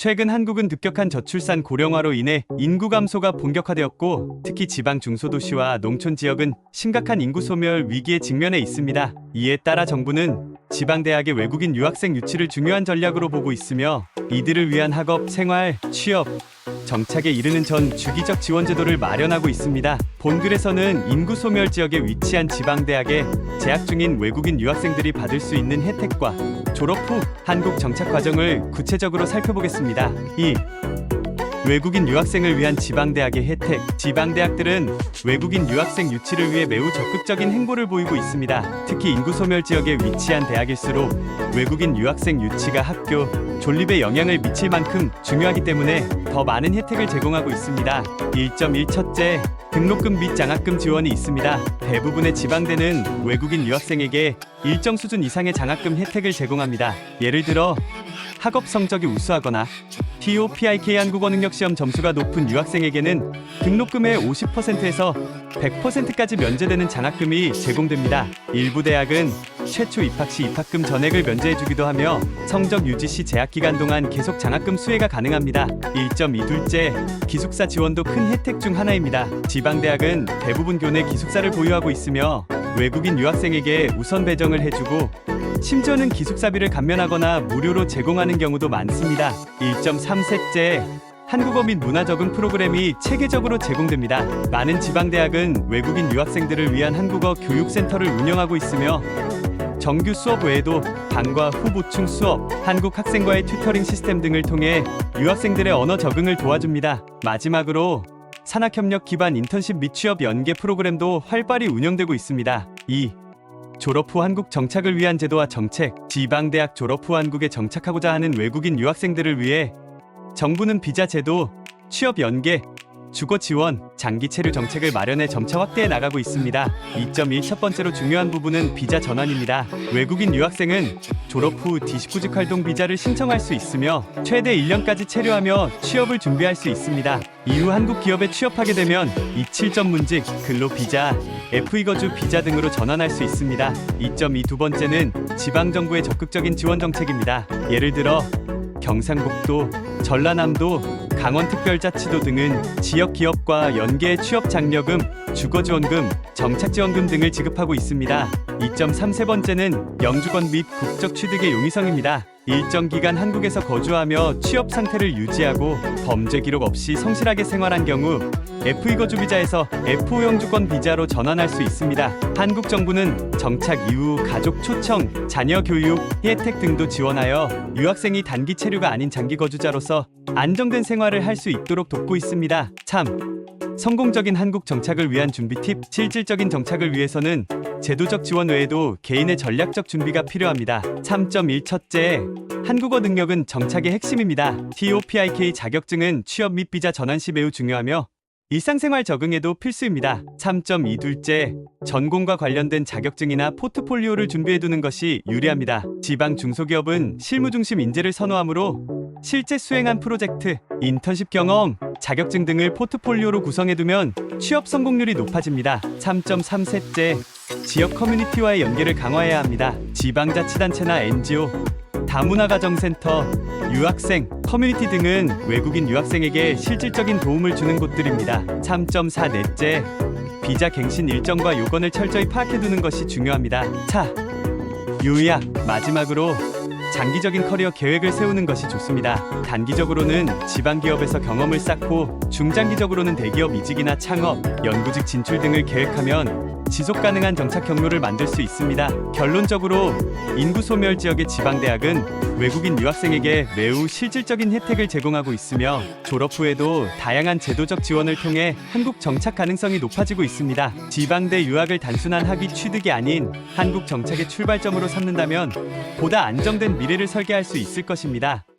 최근 한국은 급격한 저출산 고령화로 인해 인구 감소가 본격화되었고 특히 지방 중소도시와 농촌 지역은 심각한 인구 소멸 위기에 직면해 있습니다. 이에 따라 정부는 지방 대학의 외국인 유학생 유치를 중요한 전략으로 보고 있으며 이들을 위한 학업, 생활, 취업, 정착에 이르는 전 주기적 지원 제도를 마련하고 있습니다. 본글에서는 인구 소멸 지역에 위치한 지방 대학에 재학 중인 외국인 유학생들이 받을 수 있는 혜택과 졸업 후 한국 정착 과정을 구체적으로 살펴보겠습니다. 2. 외국인 유학생을 위한 지방대학의 혜택. 지방대학들은 외국인 유학생 유치를 위해 매우 적극적인 행보를 보이고 있습니다. 특히 인구 소멸 지역에 위치한 대학일수록 외국인 유학생 유치가 학교 존립에 영향을 미칠 만큼 중요하기 때문에 더 많은 혜택을 제공하고 있습니다. 1.1 첫째, 등록금 및 장학금 지원이 있습니다. 대부분의 지방대는 외국인 유학생에게 일정 수준 이상의 장학금 혜택을 제공합니다. 예를 들어 학업 성적이 우수하거나 TOPIK 한국어 능력 시험 점수가 높은 유학생에게는 등록금의 50%에서 100%까지 면제되는 장학금이 제공됩니다. 일부 대학은 최초 입학 시 입학금 전액을 면제해주기도 하며 성적 유지 시 재학 기간 동안 계속 장학금 수혜가 가능합니다. 1.2 둘째, 기숙사 지원도 큰 혜택 중 하나입니다. 지방 대학은 대부분 교내 기숙사를 보유하고 있으며 외국인 유학생에게 우선 배정을 해주고 심지어는 기숙사비를 감면하거나 무료로 제공하는 경우도 많습니다. 1.3세째 한국어 및 문화 적응 프로그램이 체계적으로 제공됩니다. 많은 지방 대학은 외국인 유학생들을 위한 한국어 교육센터를 운영하고 있으며 정규 수업 외에도 방과 후 보충 수업, 한국 학생과의 튜터링 시스템 등을 통해 유학생들의 언어 적응을 도와줍니다. 마지막으로 산학협력 기반 인턴십 및 취업 연계 프로그램도 활발히 운영되고 있습니다. 2. 졸업 후 한국 정착을 위한 제도와 정책, 지방대학 졸업 후 한국에 정착하고자 하는 외국인 유학생들을 위해 정부는 비자 제도, 취업 연계, 주거 지원, 장기 체류 정책을 마련해 점차 확대해 나가고 있습니다. 2.1 첫 번째로 중요한 부분은 비자 전환입니다. 외국인 유학생은 졸업 후 디시구직 활동 비자를 신청할 수 있으며 최대 1년까지 체류하며 취업을 준비할 수 있습니다. 이후 한국 기업에 취업하게 되면 이칠 전문직, 근로 비자, FE 거주 비자 등으로 전환할 수 있습니다. 2.2 두 번째는 지방 정부의 적극적인 지원 정책입니다. 예를 들어 경상북도, 전라남도, 강원특별자치도 등은 지역 기업과 연계 취업 장려금, 주거지원금, 정착지원금 등을 지급하고 있습니다. 2.3세 번째는 영주권 및 국적 취득의 용이성입니다. 일정 기간 한국에서 거주하며 취업 상태를 유지하고 범죄 기록 없이 성실하게 생활한 경우 F2 거주 비자에서 F5 영주권 비자로 전환할 수 있습니다. 한국 정부는 정착 이후 가족 초청, 자녀 교육, 혜택 등도 지원하여 유학생이 단기 체류가 아닌 장기 거주자로서 안정된 생활을 할 수 있도록 돕고 있습니다. 참 성공적인 한국 정착을 위한 준비 팁 실질적인 정착을 위해서는 제도적 지원 외에도 개인의 전략적 준비가 필요합니다. 3.1 첫째, 한국어 능력은 정착의 핵심입니다. TOPIK 자격증은 취업 및 비자 전환 시 매우 중요하며 일상생활 적응에도 필수입니다. 3.2 둘째, 전공과 관련된 자격증이나 포트폴리오를 준비해두는 것이 유리합니다. 지방 중소기업은 실무 중심 인재를 선호하므로 실제 수행한 프로젝트, 인턴십 경험, 자격증 등을 포트폴리오로 구성해두면 취업 성공률이 높아집니다. 3.3셋째, 지역 커뮤니티와의 연계를 강화해야 합니다. 지방자치단체나 NGO, 다문화가정센터, 유학생, 커뮤니티 등은 외국인 유학생에게 실질적인 도움을 주는 곳들입니다. 3.4 넷째, 비자 갱신 일정과 요건을 철저히 파악해두는 것이 중요합니다. 차, 요약, 마지막으로 장기적인 커리어 계획을 세우는 것이 좋습니다. 단기적으로는 지방 기업에서 경험을 쌓고 중장기적으로는 대기업 이직이나 창업, 연구직 진출 등을 계획하면 지속 가능한 정착 경로를 만들 수 있습니다. 결론적으로 인구 소멸 지역의 지방 대학은 외국인 유학생에게 매우 실질적인 혜택을 제공하고 있으며 졸업 후에도 다양한 제도적 지원을 통해 한국 정착 가능성이 높아지고 있습니다. 지방대 유학을 단순한 학위 취득이 아닌 한국 정착의 출발점으로 삼는다면 보다 안정된 미래를 설계할 수 있을 것입니다.